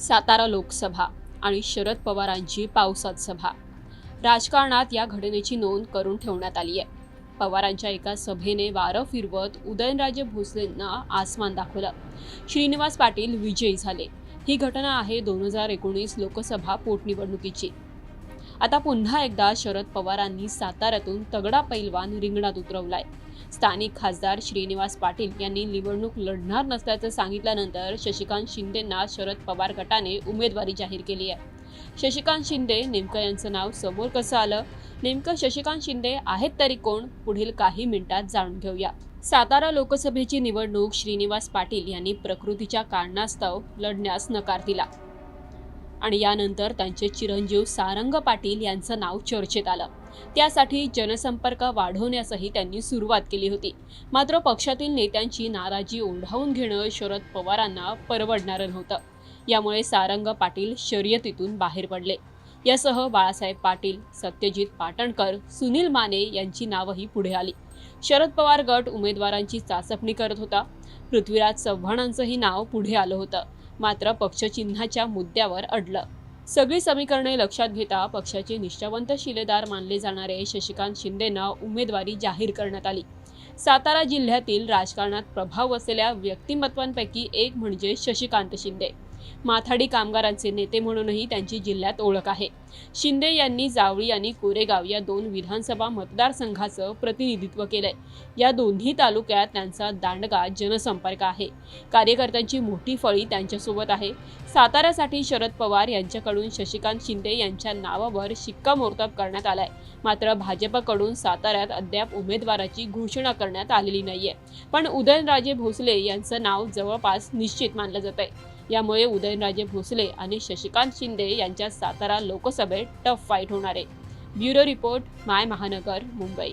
सातारा लोकसभा आणि शरद पवारांची पावसात सभा. राजकारणात या घटनेची नोंद करून ठेवण्यात आली आहे. पवारांच्या एका सभेने वारं फिरवत उदयनराजे भोसलेंना आसमान दाखवलं. श्रीनिवास पाटील विजयी झाले. ही घटना आहे दोन हजार एकोणीस लोकसभा पोटनिवडणुकीची. आता पुन्हा एकदा शरद पवारांनी साताऱ्यातून तगडा पैलवान रिंगणात उतरवलाय. स्थानिक खासदार श्रीनिवास पाटील यांनी निवडणूक लढणार नसल्याचं सांगितल्यानंतर शशिकांत शिंदेंना शरद पवार गटाने उमेदवारी जाहीर केली आहे. शशिकांत शिंदे नेमकं यांचं नाव समोर कसं आलं? नेमकं शशिकांत शिंदे आहेत तरी कोण? पुढील काही मिनिटात जाणून घेऊया. सातारा लोकसभेची निवडणूक श्रीनिवास पाटील यांनी प्रकृतीच्या कारणास्तव लढण्यास नकार दिला. आणि यानंतर त्यांचे चिरंजीव सारंग पाटील यांचं नाव चर्चेत आलं. त्यासाठी जनसंपर्क वाढवण्यासही त्यांनी सुरुवात केली होती. मात्र पक्षातील नेत्यांची नाराजी ओढावून घेणं शरद पवारांना परवडणारं नव्हतं. यामुळे सारंग पाटील शर्यतीतून बाहेर पडले. यासह बाळासाहेब पाटील सत्यजित पाटणकर सुनील माने यांची नावही पुढे आली. शरद पवार गट उमेदवारांची चाचपणी करत होता. पृथ्वीराज चव्हाणांचंही नाव पुढे आलं होतं. मात्र पक्षचिन्हाच्या मुद्द्यावर अडलं. सगळी समीकरणे लक्षात घेता पक्षाचे निष्ठावंत शिलेदार मानले जाणारे शशिकांत शिंदेंना उमेदवारी जाहीर करण्यात आली. सातारा जिल्ह्यातील राजकारणात प्रभाव असलेल्या व्यक्तिमत्वांपैकी एक म्हणजे शशिकांत शिंदे. माथाडी कामगारांचे नेते म्हणूनही त्यांची जिल्ह्यात ओळख आहे. शिंदे यांनी जावळी आणि कोरेगाव या दोन विधानसभा मतदारसंघाचं प्रतिनिधित्व केलंय. या दोन्ही तालुक्यात त्यांचा दांडगा जनसंपर्क आहे. कार्यकर्त्यांची मोठी फळी त्यांच्यासोबत आहे. साताऱ्यासाठी शरद पवार यांच्याकडून शशिकांत शिंदे यांच्या नावावर शिक्कामोर्तब करण्यात आलाय. मात्र भाजपकडून साताऱ्यात अद्याप उमेदवाराची घोषणा करण्यात आलेली नाहीये. पण उदयनराजे भोसले यांचं नाव जवळपास निश्चित मानलं जात आहे यामुळे उदयनराजे भोसले आणि शशिकांत शिंदे यांच्या सातारा लोकसभेत टफ फाईट होणार आहे. ब्युरो रिपोर्ट माय महानगर मुंबई.